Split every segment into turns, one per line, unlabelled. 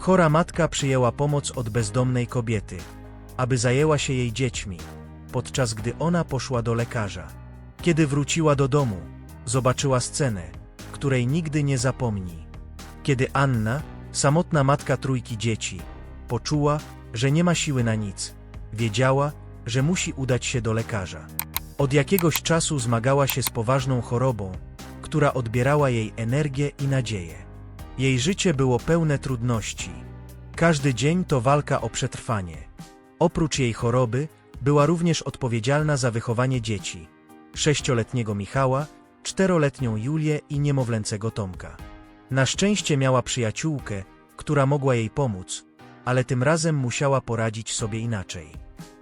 Chora matka przyjęła pomoc od bezdomnej kobiety, aby zajęła się jej dziećmi, podczas gdy ona poszła do lekarza. Kiedy wróciła do domu, zobaczyła scenę, której nigdy nie zapomni. Kiedy Anna, samotna matka trójki dzieci, poczuła, że nie ma siły na nic, wiedziała, że musi udać się do lekarza. Od jakiegoś czasu zmagała się z poważną chorobą, która odbierała jej energię i nadzieję. Jej życie było pełne trudności. Każdy dzień to walka o przetrwanie. Oprócz jej choroby, była również odpowiedzialna za wychowanie dzieci. Sześcioletniego Michała, czteroletnią Julię i niemowlęcego Tomka. Na szczęście miała przyjaciółkę, która mogła jej pomóc, ale tym razem musiała poradzić sobie inaczej.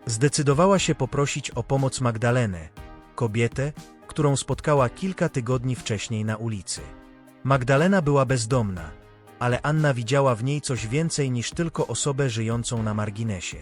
Zdecydowała się poprosić o pomoc Magdalenę, kobietę, którą spotkała kilka tygodni wcześniej na ulicy. Magdalena była bezdomna, ale Anna widziała w niej coś więcej niż tylko osobę żyjącą na marginesie.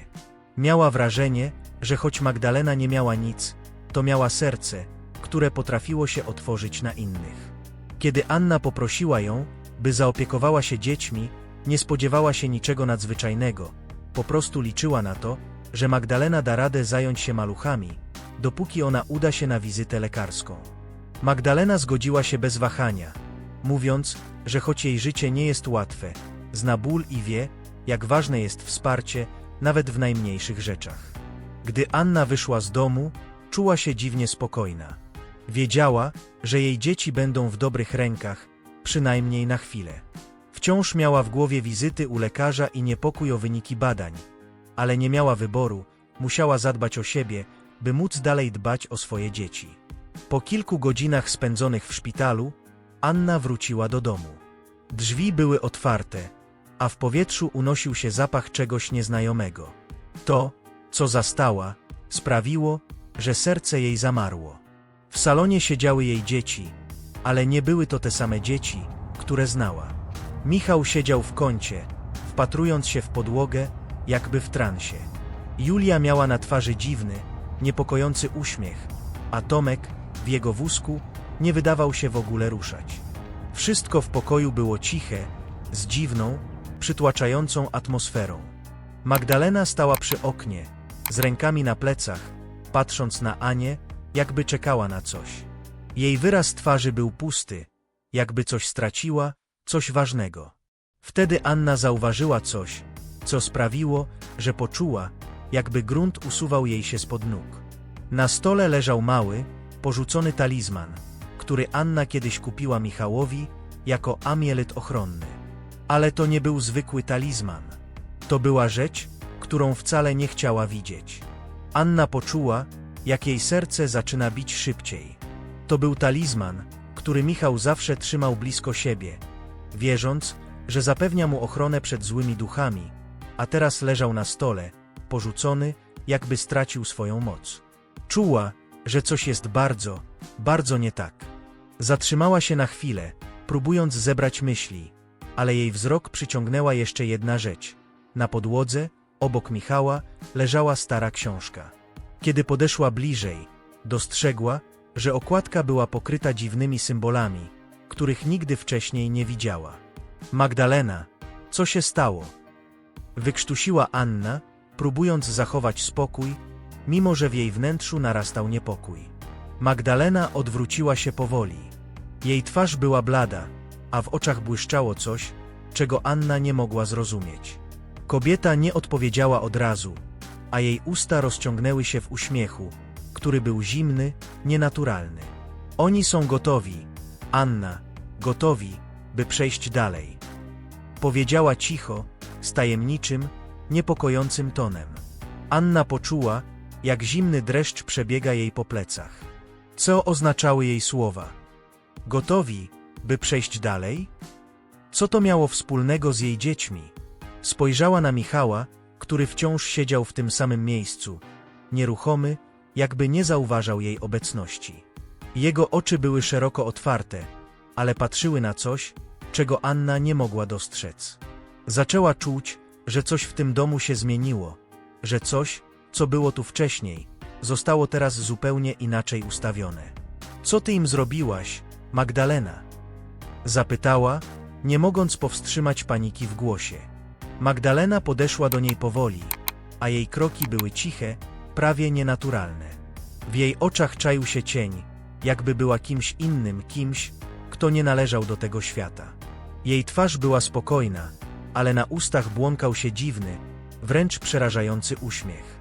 Miała wrażenie, że choć Magdalena nie miała nic, to miała serce, które potrafiło się otworzyć na innych. Kiedy Anna poprosiła ją, by zaopiekowała się dziećmi, nie spodziewała się niczego nadzwyczajnego, po prostu liczyła na to, że Magdalena da radę zająć się maluchami, dopóki ona uda się na wizytę lekarską. Magdalena zgodziła się bez wahania, mówiąc, że choć jej życie nie jest łatwe, zna ból i wie, jak ważne jest wsparcie, nawet w najmniejszych rzeczach. Gdy Anna wyszła z domu, czuła się dziwnie spokojna. Wiedziała, że jej dzieci będą w dobrych rękach, przynajmniej na chwilę. Wciąż miała w głowie wizyty u lekarza i niepokój o wyniki badań, ale nie miała wyboru, musiała zadbać o siebie, by móc dalej dbać o swoje dzieci. Po kilku godzinach spędzonych w szpitalu, Anna wróciła do domu. Drzwi były otwarte, a w powietrzu unosił się zapach czegoś nieznajomego. To, co zastała, sprawiło, że serce jej zamarło. W salonie siedziały jej dzieci, ale nie były to te same dzieci, które znała. Michał siedział w kącie, wpatrując się w podłogę, jakby w transie. Julia miała na twarzy dziwny, niepokojący uśmiech, a Tomek, w jego wózku, nie wydawał się w ogóle ruszać. Wszystko w pokoju było ciche, z dziwną, przytłaczającą atmosferą. Magdalena stała przy oknie, z rękami na plecach, patrząc na Anię, jakby czekała na coś. Jej wyraz twarzy był pusty, jakby coś straciła, coś ważnego. Wtedy Anna zauważyła coś, co sprawiło, że poczuła, jakby grunt usuwał jej się spod nóg. Na stole leżał mały, porzucony talizman, który Anna kiedyś kupiła Michałowi jako amielet ochronny. Ale to nie był zwykły talizman. To była rzecz, którą wcale nie chciała widzieć. Anna poczuła, jak jej serce zaczyna bić szybciej. To był talizman, który Michał zawsze trzymał blisko siebie, wierząc, że zapewnia mu ochronę przed złymi duchami, a teraz leżał na stole, porzucony, jakby stracił swoją moc. Czuła, że coś jest bardzo, bardzo nie tak. Zatrzymała się na chwilę, próbując zebrać myśli, ale jej wzrok przyciągnęła jeszcze jedna rzecz. Na podłodze, obok Michała, leżała stara książka. Kiedy podeszła bliżej, dostrzegła, że okładka była pokryta dziwnymi symbolami, których nigdy wcześniej nie widziała. Magdalena, co się stało? Wykrztusiła Anna, próbując zachować spokój, mimo że w jej wnętrzu narastał niepokój. Magdalena odwróciła się powoli. Jej twarz była blada, a w oczach błyszczało coś, czego Anna nie mogła zrozumieć. Kobieta nie odpowiedziała od razu, a jej usta rozciągnęły się w uśmiechu, który był zimny, nienaturalny. Oni są gotowi, Anna, gotowi, by przejść dalej. Powiedziała cicho, z tajemniczym, niepokojącym tonem. Anna poczuła, jak zimny dreszcz przebiega jej po plecach. Co oznaczały jej słowa? Gotowi, by przejść dalej? Co to miało wspólnego z jej dziećmi? Spojrzała na Michała, który wciąż siedział w tym samym miejscu, nieruchomy, jakby nie zauważał jej obecności. Jego oczy były szeroko otwarte, ale patrzyły na coś, czego Anna nie mogła dostrzec. Zaczęła czuć, że coś w tym domu się zmieniło, że coś, co było tu wcześniej, zostało teraz zupełnie inaczej ustawione. Co ty im zrobiłaś, Magdalena? Zapytała, nie mogąc powstrzymać paniki w głosie. Magdalena podeszła do niej powoli, a jej kroki były ciche, prawie nienaturalne. W jej oczach czaił się cień, jakby była kimś innym, kimś, kto nie należał do tego świata. Jej twarz była spokojna, ale na ustach błąkał się dziwny, wręcz przerażający uśmiech.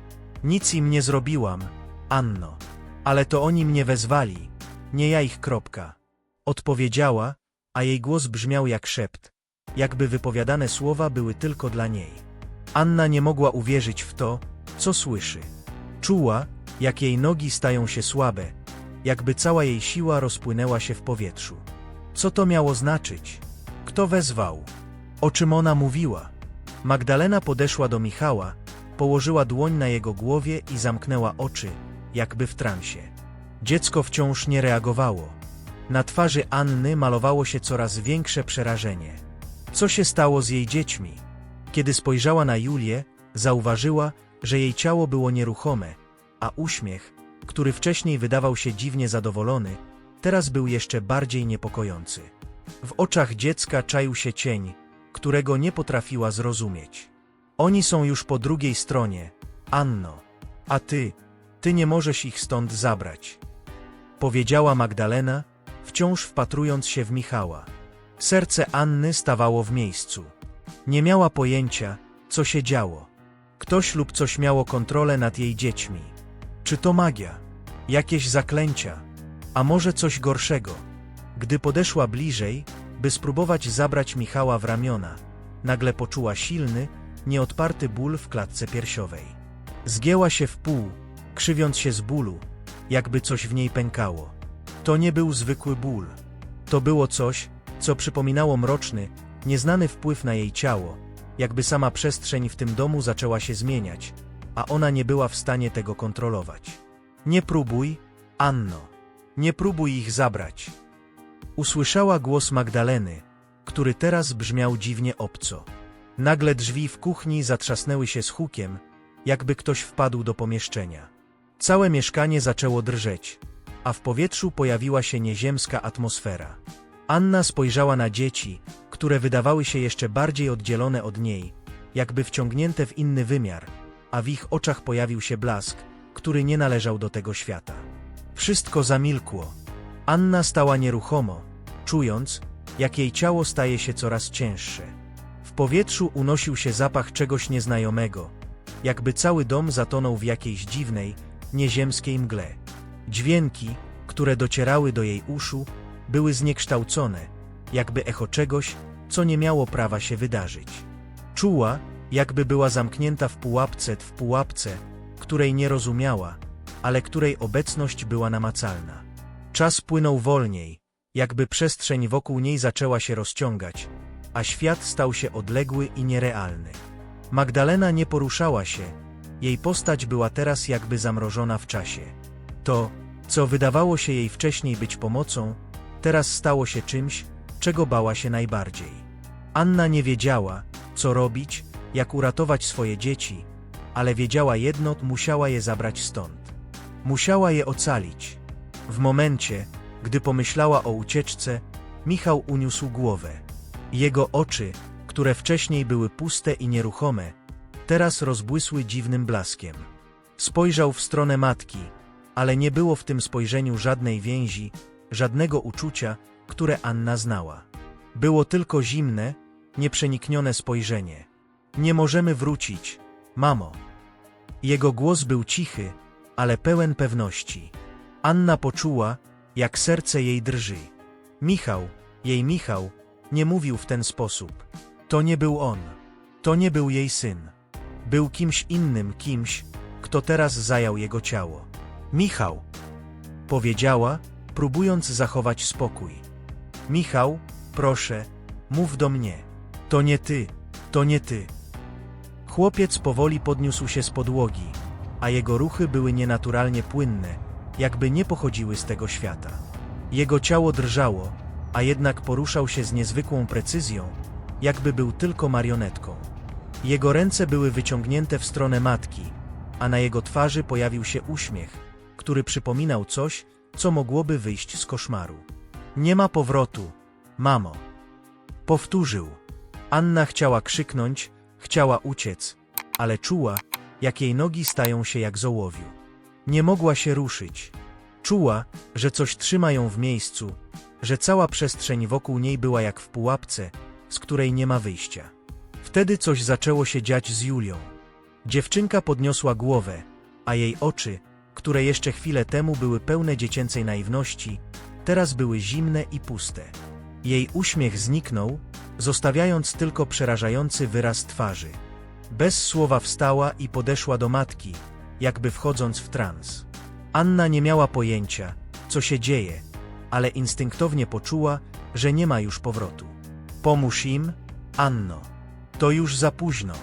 Nic im nie zrobiłam, Anno. Ale to oni mnie wezwali, nie ja ich kropka. Odpowiedziała, a jej głos brzmiał jak szept, jakby wypowiadane słowa były tylko dla niej. Anna nie mogła uwierzyć w to, co słyszy. Czuła, jak jej nogi stają się słabe, jakby cała jej siła rozpłynęła się w powietrzu. Co to miało znaczyć? Kto wezwał? O czym ona mówiła? Magdalena podeszła do Michała, położyła dłoń na jego głowie i zamknęła oczy, jakby w transie. Dziecko wciąż nie reagowało. Na twarzy Anny malowało się coraz większe przerażenie. Co się stało z jej dziećmi? Kiedy spojrzała na Julię, zauważyła, że jej ciało było nieruchome, a uśmiech, który wcześniej wydawał się dziwnie zadowolony, teraz był jeszcze bardziej niepokojący. W oczach dziecka czaił się cień, którego nie potrafiła zrozumieć. Oni są już po drugiej stronie, Anno, a ty, ty nie możesz ich stąd zabrać. Powiedziała Magdalena, wciąż wpatrując się w Michała. Serce Anny stawało w miejscu. Nie miała pojęcia, co się działo. Ktoś lub coś miało kontrolę nad jej dziećmi. Czy to magia? Jakieś zaklęcia? A może coś gorszego? Gdy podeszła bliżej, by spróbować zabrać Michała w ramiona, nagle poczuła silny, nieodparty ból w klatce piersiowej. Zgięła się w pół, krzywiąc się z bólu, jakby coś w niej pękało. To nie był zwykły ból. To było coś, co przypominało mroczny, nieznany wpływ na jej ciało, jakby sama przestrzeń w tym domu zaczęła się zmieniać, a ona nie była w stanie tego kontrolować. Nie próbuj, Anno, nie próbuj ich zabrać. Usłyszała głos Magdaleny, który teraz brzmiał dziwnie obco. Nagle drzwi w kuchni zatrzasnęły się z hukiem, jakby ktoś wpadł do pomieszczenia. Całe mieszkanie zaczęło drżeć, a w powietrzu pojawiła się nieziemska atmosfera. Anna spojrzała na dzieci, które wydawały się jeszcze bardziej oddzielone od niej, jakby wciągnięte w inny wymiar, a w ich oczach pojawił się blask, który nie należał do tego świata. Wszystko zamilkło. Anna stała nieruchomo, czując, jak jej ciało staje się coraz cięższe. Powietrzu unosił się zapach czegoś nieznajomego, jakby cały dom zatonął w jakiejś dziwnej, nieziemskiej mgle. Dźwięki, które docierały do jej uszu, były zniekształcone, jakby echo czegoś, co nie miało prawa się wydarzyć. Czuła, jakby była zamknięta w pułapce, w pułapce, której nie rozumiała, ale której obecność była namacalna. Czas płynął wolniej, jakby przestrzeń wokół niej zaczęła się rozciągać, a świat stał się odległy i nierealny. Magdalena nie poruszała się, jej postać była teraz jakby zamrożona w czasie. To, co wydawało się jej wcześniej być pomocą, teraz stało się czymś, czego bała się najbardziej. Anna nie wiedziała, co robić, jak uratować swoje dzieci, ale wiedziała jedno, musiała je zabrać stąd. Musiała je ocalić. W momencie, gdy pomyślała o ucieczce, Michał uniósł głowę. Jego oczy, które wcześniej były puste i nieruchome, teraz rozbłysły dziwnym blaskiem. Spojrzał w stronę matki, ale nie było w tym spojrzeniu żadnej więzi, żadnego uczucia, które Anna znała. Było tylko zimne, nieprzeniknione spojrzenie. Nie możemy wrócić, mamo. Jego głos był cichy, ale pełen pewności. Anna poczuła, jak serce jej drży. Michał, jej Michał, nie mówił w ten sposób. To nie był on. To nie był jej syn. Był kimś innym, kimś, kto teraz zajął jego ciało. Michał, powiedziała, próbując zachować spokój. Michał, proszę, mów do mnie. To nie ty, to nie ty. Chłopiec powoli podniósł się z podłogi, a jego ruchy były nienaturalnie płynne, jakby nie pochodziły z tego świata. Jego ciało drżało, a jednak poruszał się z niezwykłą precyzją, jakby był tylko marionetką. Jego ręce były wyciągnięte w stronę matki, a na jego twarzy pojawił się uśmiech, który przypominał coś, co mogłoby wyjść z koszmaru. Nie ma powrotu, mamo. Powtórzył. Anna chciała krzyknąć, Chciała uciec, ale czuła, jak jej nogi stają się jak z ołowiu. Nie mogła się ruszyć. Czuła, że coś trzyma ją w miejscu, że cała przestrzeń wokół niej była jak w pułapce, z której nie ma wyjścia. Wtedy coś zaczęło się dziać z Julią. Dziewczynka podniosła głowę, a jej oczy, które jeszcze chwilę temu były pełne dziecięcej naiwności, teraz były zimne i puste. Jej uśmiech zniknął, zostawiając tylko przerażający wyraz twarzy. Bez słowa wstała i podeszła do matki, jakby wchodząc w trans. Anna nie miała pojęcia, co się dzieje, ale instynktownie poczuła, że nie ma już powrotu. Pomóż im, Anno. To już za późno.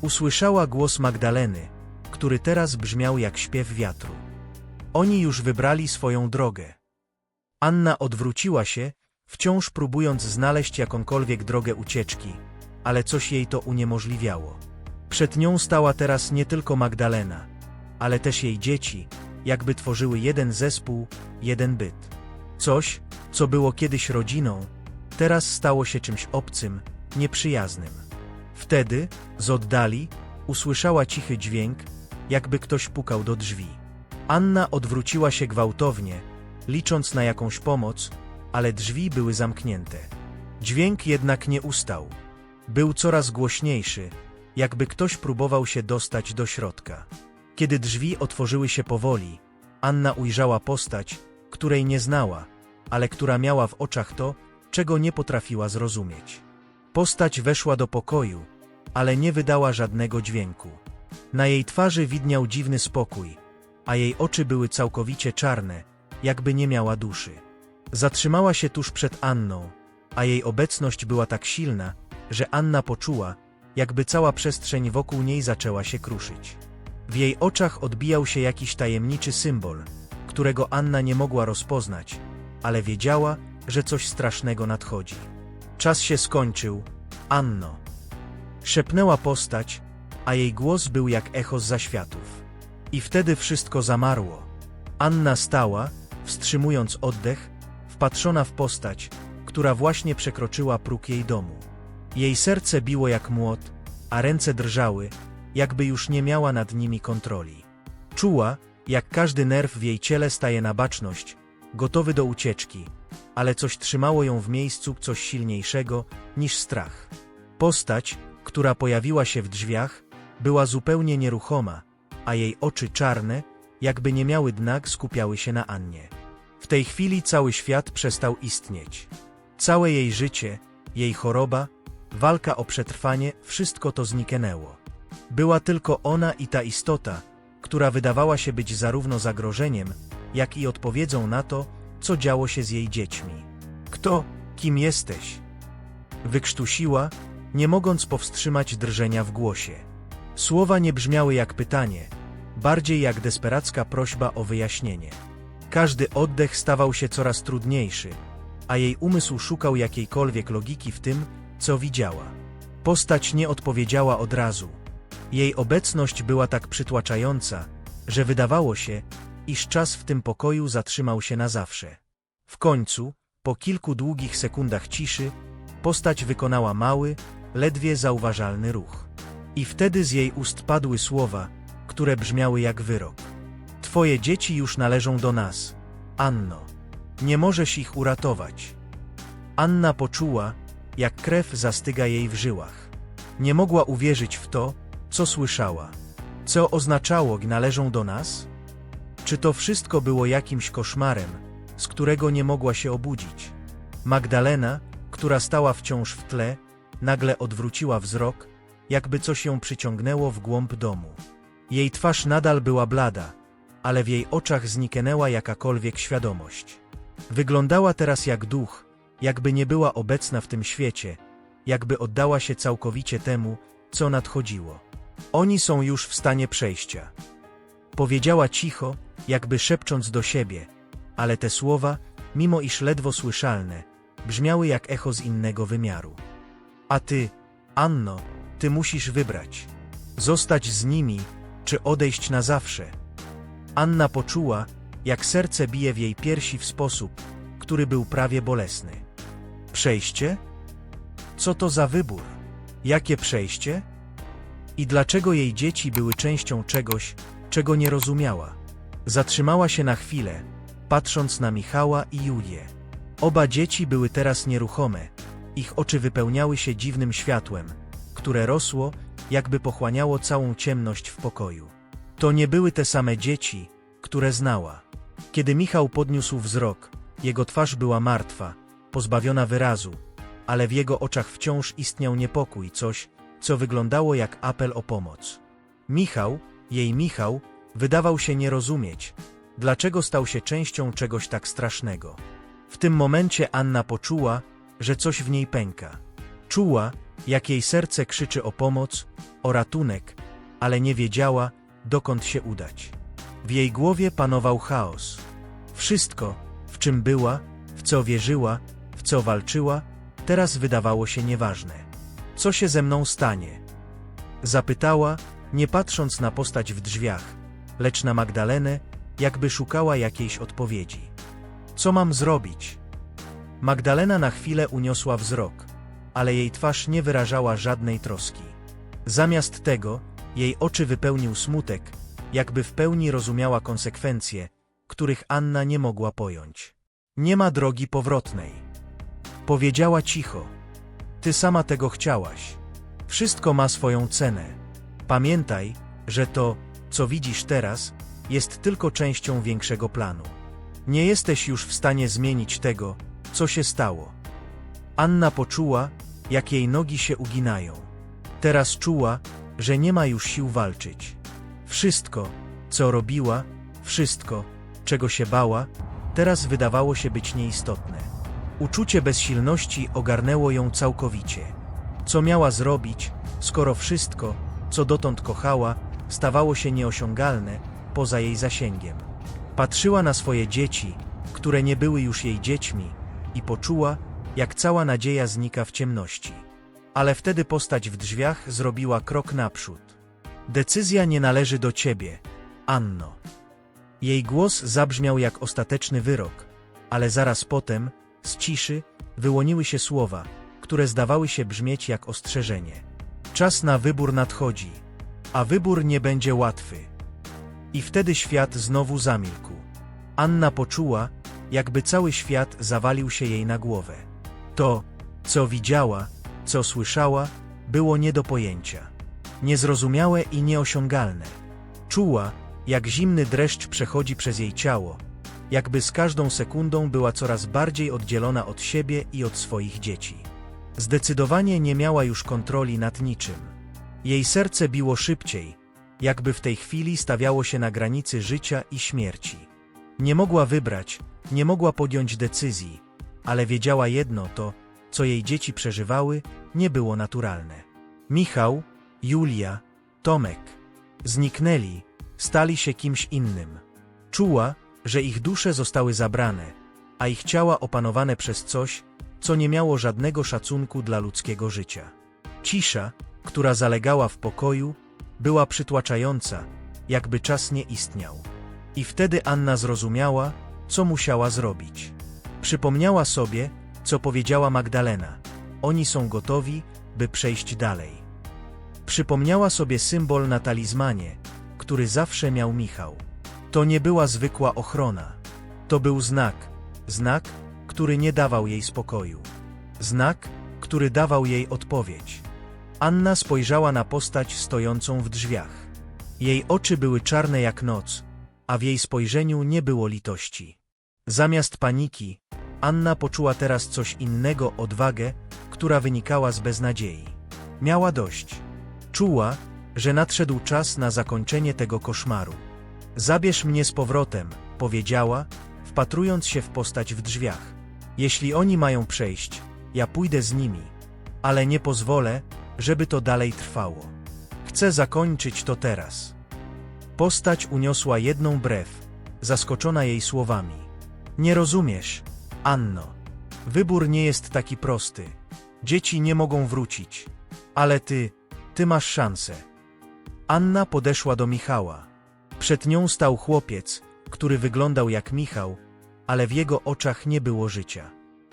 Usłyszała głos Magdaleny, który teraz brzmiał jak śpiew wiatru. Oni już wybrali swoją drogę. Anna odwróciła się, wciąż próbując znaleźć jakąkolwiek drogę ucieczki, ale coś jej to uniemożliwiało. Przed nią stała teraz nie tylko Magdalena, ale też jej dzieci, jakby tworzyły jeden zespół, jeden byt. Coś, co było kiedyś rodziną, teraz stało się czymś obcym, nieprzyjaznym. Wtedy, z oddali, usłyszała cichy dźwięk, jakby ktoś pukał do drzwi. Anna odwróciła się gwałtownie, licząc na jakąś pomoc, ale drzwi były zamknięte. Dźwięk jednak nie ustał. Był coraz głośniejszy, jakby ktoś próbował się dostać do środka. Kiedy drzwi otworzyły się powoli, Anna ujrzała postać, której nie znała, ale która miała w oczach to, czego nie potrafiła zrozumieć. Postać weszła do pokoju, ale nie wydała żadnego dźwięku. Na jej twarzy widniał dziwny spokój, a jej oczy były całkowicie czarne, jakby nie miała duszy. Zatrzymała się tuż przed Anną, a jej obecność była tak silna, że Anna poczuła, jakby cała przestrzeń wokół niej zaczęła się kruszyć. W jej oczach odbijał się jakiś tajemniczy symbol, którego Anna nie mogła rozpoznać, ale wiedziała, że coś strasznego nadchodzi. Czas się skończył, Anno. Szepnęła postać, a jej głos był jak echo z zaświatów. I wtedy wszystko zamarło. Anna stała, wstrzymując oddech, wpatrzona w postać, która właśnie przekroczyła próg jej domu. Jej serce biło jak młot, a ręce drżały, jakby już nie miała nad nimi kontroli. Czuła, jak każdy nerw w jej ciele staje na baczność, gotowy do ucieczki, ale coś trzymało ją w miejscu, coś silniejszego niż strach. Postać, która pojawiła się w drzwiach, była zupełnie nieruchoma, a jej oczy czarne, jakby nie miały dna, skupiały się na Annie. W tej chwili cały świat przestał istnieć. Całe jej życie, jej choroba, walka o przetrwanie, wszystko to zniknęło. Była tylko ona i ta istota, która wydawała się być zarówno zagrożeniem, jak i odpowiedzią na to, co działo się z jej dziećmi. Kto, kim jesteś? Wykrztusiła, nie mogąc powstrzymać drżenia w głosie. Słowa nie brzmiały jak pytanie, bardziej jak desperacka prośba o wyjaśnienie. Każdy oddech stawał się coraz trudniejszy, a jej umysł szukał jakiejkolwiek logiki w tym, co widziała. Postać nie odpowiedziała od razu. Jej obecność była tak przytłaczająca, że wydawało się, iż czas w tym pokoju zatrzymał się na zawsze. W końcu, po kilku długich sekundach ciszy, postać wykonała mały, ledwie zauważalny ruch. I wtedy z jej ust padły słowa, które brzmiały jak wyrok. Twoje dzieci już należą do nas, Anno. Nie możesz ich uratować. Anna poczuła, jak krew zastyga jej w żyłach. Nie mogła uwierzyć w to, co słyszała. Co oznaczało, że należą do nas? Czy to wszystko było jakimś koszmarem, z którego nie mogła się obudzić? Magdalena, która stała wciąż w tle, nagle odwróciła wzrok, jakby coś ją przyciągnęło w głąb domu. Jej twarz nadal była blada, ale w jej oczach zniknęła jakakolwiek świadomość. Wyglądała teraz jak duch, jakby nie była obecna w tym świecie, jakby oddała się całkowicie temu, co nadchodziło. Oni są już w stanie przejścia. Powiedziała cicho, jakby szepcząc do siebie, ale te słowa, mimo iż ledwo słyszalne, brzmiały jak echo z innego wymiaru. A ty, Anno, ty musisz wybrać. Zostać z nimi, czy odejść na zawsze. Anna poczuła, jak serce bije w jej piersi w sposób, który był prawie bolesny. Przejście? Co to za wybór? Jakie przejście? I dlaczego jej dzieci były częścią czegoś, czego nie rozumiała? Zatrzymała się na chwilę, patrząc na Michała i Julię. Oba dzieci były teraz nieruchome, ich oczy wypełniały się dziwnym światłem, które rosło, jakby pochłaniało całą ciemność w pokoju. To nie były te same dzieci, które znała. Kiedy Michał podniósł wzrok, jego twarz była martwa, pozbawiona wyrazu, ale w jego oczach wciąż istniał niepokój, coś, co wyglądało jak apel o pomoc. Michał, jej Michał, wydawał się nie rozumieć, dlaczego stał się częścią czegoś tak strasznego. W tym momencie Anna poczuła, że coś w niej pęka. Czuła, jak jej serce krzyczy o pomoc, o ratunek, ale nie wiedziała, dokąd się udać. W jej głowie panował chaos. Wszystko, w czym była, w co wierzyła, w co walczyła, teraz wydawało się nieważne. Co się ze mną stanie? Zapytała, nie patrząc na postać w drzwiach, lecz na Magdalenę, jakby szukała jakiejś odpowiedzi. Co mam zrobić? Magdalena na chwilę uniosła wzrok, ale jej twarz nie wyrażała żadnej troski. Zamiast tego, jej oczy wypełnił smutek, jakby w pełni rozumiała konsekwencje, których Anna nie mogła pojąć. Nie ma drogi powrotnej. Powiedziała cicho. Ty sama tego chciałaś. Wszystko ma swoją cenę. Pamiętaj, że to, co widzisz teraz, jest tylko częścią większego planu. Nie jesteś już w stanie zmienić tego, co się stało. Anna poczuła, jak jej nogi się uginają. Teraz czuła, że nie ma już sił walczyć. Wszystko, co robiła, wszystko, czego się bała, teraz wydawało się być nieistotne. Uczucie bezsilności ogarnęło ją całkowicie. Co miała zrobić, skoro wszystko, co dotąd kochała, stawało się nieosiągalne poza jej zasięgiem? Patrzyła na swoje dzieci, które nie były już jej dziećmi, i poczuła, jak cała nadzieja znika w ciemności. Ale wtedy postać w drzwiach zrobiła krok naprzód. Decyzja nie należy do ciebie, Anno. Jej głos zabrzmiał jak ostateczny wyrok, ale zaraz potem, z ciszy, wyłoniły się słowa, które zdawały się brzmieć jak ostrzeżenie. Czas na wybór nadchodzi, a wybór nie będzie łatwy. I wtedy świat znowu zamilkł. Anna poczuła, jakby cały świat zawalił się jej na głowę. To, co widziała, co słyszała, było nie do pojęcia. Niezrozumiałe i nieosiągalne. Czuła, jak zimny dreszcz przechodzi przez jej ciało, jakby z każdą sekundą była coraz bardziej oddzielona od siebie i od swoich dzieci. Zdecydowanie nie miała już kontroli nad niczym. Jej serce biło szybciej, jakby w tej chwili stawiało się na granicy życia i śmierci. Nie mogła wybrać, nie mogła podjąć decyzji, ale wiedziała jedno to, co jej dzieci przeżywały, nie było naturalne. Michał, Julia, Tomek zniknęli, stali się kimś innym. Czuła, że ich dusze zostały zabrane, a ich ciała opanowane przez coś, co nie miało żadnego szacunku dla ludzkiego życia. Cisza, która zalegała w pokoju, była przytłaczająca, jakby czas nie istniał. I wtedy Anna zrozumiała, co musiała zrobić. Przypomniała sobie, co powiedziała Magdalena. Oni są gotowi, by przejść dalej. Przypomniała sobie symbol na talizmanie, który zawsze miał Michał. To nie była zwykła ochrona. To był znak, znak, który nie dawał jej spokoju. Znak, który dawał jej odpowiedź. Anna spojrzała na postać stojącą w drzwiach. Jej oczy były czarne jak noc, a w jej spojrzeniu nie było litości. Zamiast paniki, Anna poczuła teraz coś innego odwagę, która wynikała z beznadziei. Miała dość. Czuła, że nadszedł czas na zakończenie tego koszmaru. Zabierz mnie z powrotem, powiedziała, wpatrując się w postać w drzwiach. Jeśli oni mają przejść, ja pójdę z nimi, ale nie pozwolę, żeby to dalej trwało. Chcę zakończyć to teraz. Postać uniosła jedną brew, zaskoczona jej słowami. Nie rozumiesz, Anno. Wybór nie jest taki prosty. Dzieci nie mogą wrócić. Ale ty, ty masz szansę. Anna podeszła do Michała. Przed nią stał chłopiec, który wyglądał jak Michał, ale w jego oczach nie było życia.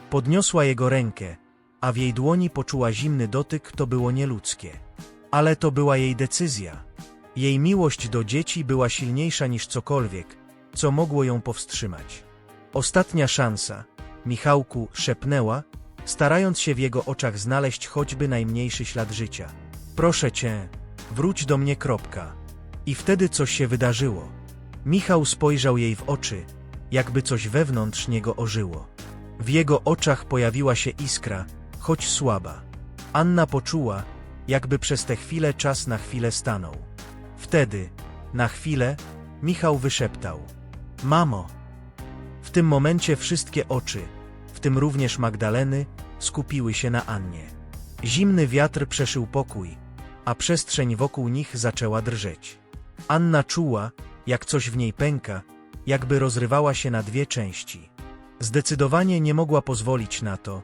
Podniosła jego rękę, a w jej dłoni poczuła zimny dotyk, to było nieludzkie. Ale to była jej decyzja. Jej miłość do dzieci była silniejsza niż cokolwiek, co mogło ją powstrzymać. Ostatnia szansa, Michałku szepnęła, starając się w jego oczach znaleźć choćby najmniejszy ślad życia. Proszę cię, wróć do mnie. Kropka. I wtedy coś się wydarzyło. Michał spojrzał jej w oczy, jakby coś wewnątrz niego ożyło. W jego oczach pojawiła się iskra, choć słaba. Anna poczuła, jakby przez tę chwilę czas na chwilę stanął. Wtedy, na chwilę, Michał wyszeptał: Mamo! W tym momencie wszystkie oczy, w tym również Magdaleny, skupiły się na Annie. Zimny wiatr przeszył pokój, a przestrzeń wokół nich zaczęła drżeć. Anna czuła, jak coś w niej pęka, jakby rozrywała się na dwie części. Zdecydowanie nie mogła pozwolić na to,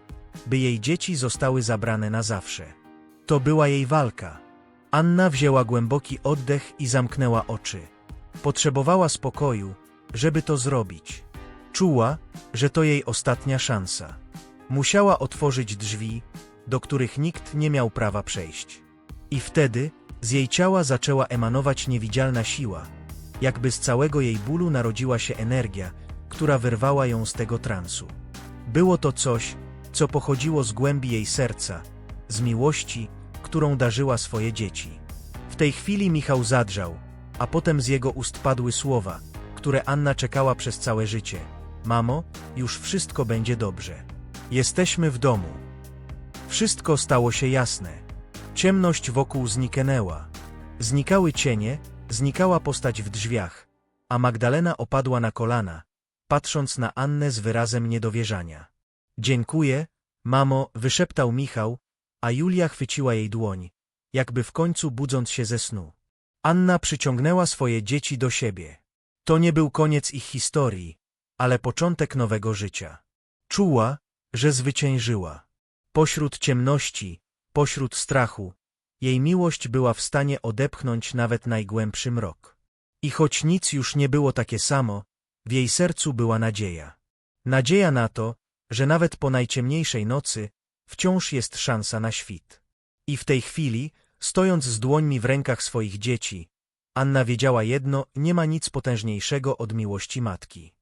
by jej dzieci zostały zabrane na zawsze. To była jej walka. Anna wzięła głęboki oddech i zamknęła oczy. Potrzebowała spokoju, żeby to zrobić. Czuła, że to jej ostatnia szansa. Musiała otworzyć drzwi, do których nikt nie miał prawa przejść. I wtedy z jej ciała zaczęła emanować niewidzialna siła, jakby z całego jej bólu narodziła się energia, która wyrwała ją z tego transu. Było to coś, co pochodziło z głębi jej serca, z miłości, którą darzyła swoje dzieci. W tej chwili Michał zadrżał, a potem z jego ust padły słowa, które Anna czekała przez całe życie. Mamo, już wszystko będzie dobrze. Jesteśmy w domu. Wszystko stało się jasne. Ciemność wokół zniknęła. Znikały cienie, znikała postać w drzwiach, a Magdalena opadła na kolana, patrząc na Annę z wyrazem niedowierzania. Dziękuję, mamo, wyszeptał Michał, a Julia chwyciła jej dłoń, jakby w końcu budząc się ze snu. Anna przyciągnęła swoje dzieci do siebie. To nie był koniec ich historii, ale początek nowego życia. Czuła, że zwyciężyła. Pośród ciemności, pośród strachu, jej miłość była w stanie odepchnąć nawet najgłębszy mrok. I choć nic już nie było takie samo, w jej sercu była nadzieja. Nadzieja na to, że nawet po najciemniejszej nocy wciąż jest szansa na świt. I w tej chwili, stojąc z dłońmi w rękach swoich dzieci, Anna wiedziała jedno, nie ma nic potężniejszego od miłości matki.